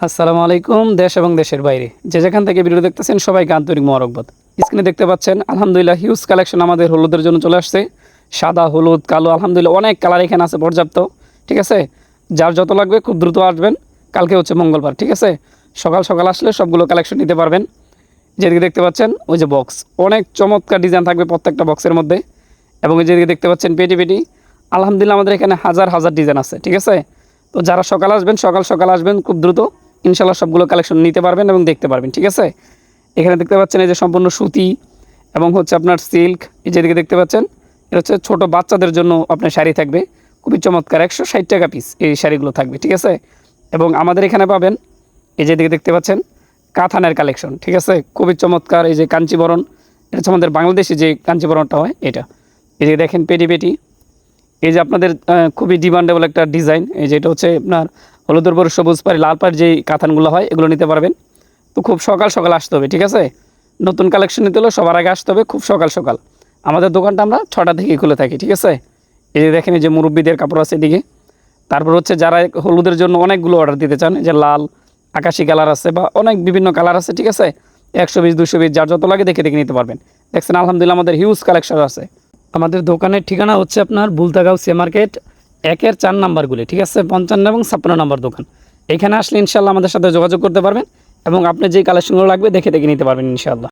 আসসালামু আলাইকুম, দেশ এবং দেশের বাইরে। যে যেখান থেকে ভিডিও দেখতেছেন সবাইকে আন্তরিক মোরকবাদ স্ক্রিনে দেখতে পাচ্ছেন, আলহামদুলিল্লাহ হিউজ কালেকশন আমাদের হলুদের জন্য চলে আসছে। সাদা, হলুদ, কালো, আলহামদুলিল্লাহ অনেক কালার এখানে আছে পর্যাপ্ত, ঠিক আছে? যার যত লাগবে খুব দ্রুত আসবেন। কালকে হচ্ছে মঙ্গলবার, ঠিক আছে? সকাল সকাল আসলে সবগুলো কালেকশন নিতে পারবেন। যেদিকে দেখতে পাচ্ছেন, ওই যে বক্স অনেক চমৎকার ডিজাইন থাকবে প্রত্যেকটা বক্সের মধ্যে। এবং যেদিকে দেখতে পাচ্ছেন, পেটি পেটি, আলহামদুলিল্লাহ আমাদের এখানে হাজার হাজার ডিজাইন আছে, ঠিক আছে? তো যারা সকাল আসবেন, সকাল সকাল আসবেন খুব দ্রুত। ইনশাল্লাহ সবগুলো কালেকশন নিতে পারবেন এবং দেখতে পারবেন, ঠিক আছে? এখানে দেখতে পাচ্ছেন এই যে সম্পূর্ণ সুতি এবং হচ্ছে আপনার সিল্ক এই যেদিকে দেখতে পাচ্ছেন, এটা হচ্ছে ছোটো বাচ্চাদের জন্য আপনার শাড়ি থাকবে। খুবই চমৎকার, একশো ষাট টাকা পিস এই শাড়িগুলো থাকবে, ঠিক আছে? এবং আমাদের এখানে পাবেন, এই যেদিকে দেখতে পাচ্ছেন, কাথানের কালেকশন ঠিক আছে? খুবই চমৎকার, এই যে কাঞ্চিবরণ, এটা হচ্ছে আমাদের বাংলাদেশে যে কাঞ্চিবরণটা হয়, এটা। এই যে দেখেন পেটি পেটি, এই যে আপনাদের খুবই ডিমান্ডেবল একটা ডিজাইন এই যে এটা হচ্ছে আপনার হলুদের পর সবুজ পাড়ি, লাল পাড় যেই কাতানগুলো হয়, এগুলো নিতে পারবেন। তো খুব সকাল সকাল আসতে হবে, ঠিক আছে? নতুন কালেকশন নিতে হলে সবার আগে আসতে হবে, খুব সকাল সকাল। আমাদের দোকানটা আমরা ছটা থেকে খুলে থাকি, ঠিক আছে? এই যে দেখেন যে মুরব্বীদের কাপড় আছে এদিকে। তারপর হচ্ছে যারা হলুদের জন্য অনেকগুলো অর্ডার দিতে চান যে লাল, আকাশি কালার আছে বা অনেক বিভিন্ন কালার আছে, ঠিক আছে? একশো বিশ, দুশো বিশ, যার যত লাগে দেখে দেখে নিতে পারবেন। দেখছেন, আলহামদুলিল্লাহ আমাদের হিউজ কালেকশন আছে। আমাদের দোকানের ঠিকানা হচ্ছে আপনার বুলতাগাঁও সে মার্কেট একের চার নাম্বারগুলি, ঠিক আছে? পঞ্চান্ন এবং ছাপ্পান্ন নম্বর দোকান। এখানে আসলে ইনশাল্লাহ আমাদের সাথে যোগাযোগ করতে পারবেন এবং আপনি যেই কালেকশনগুলো লাগবে দেখে দেখে নিতে পারবেন ইনশাল্লাহ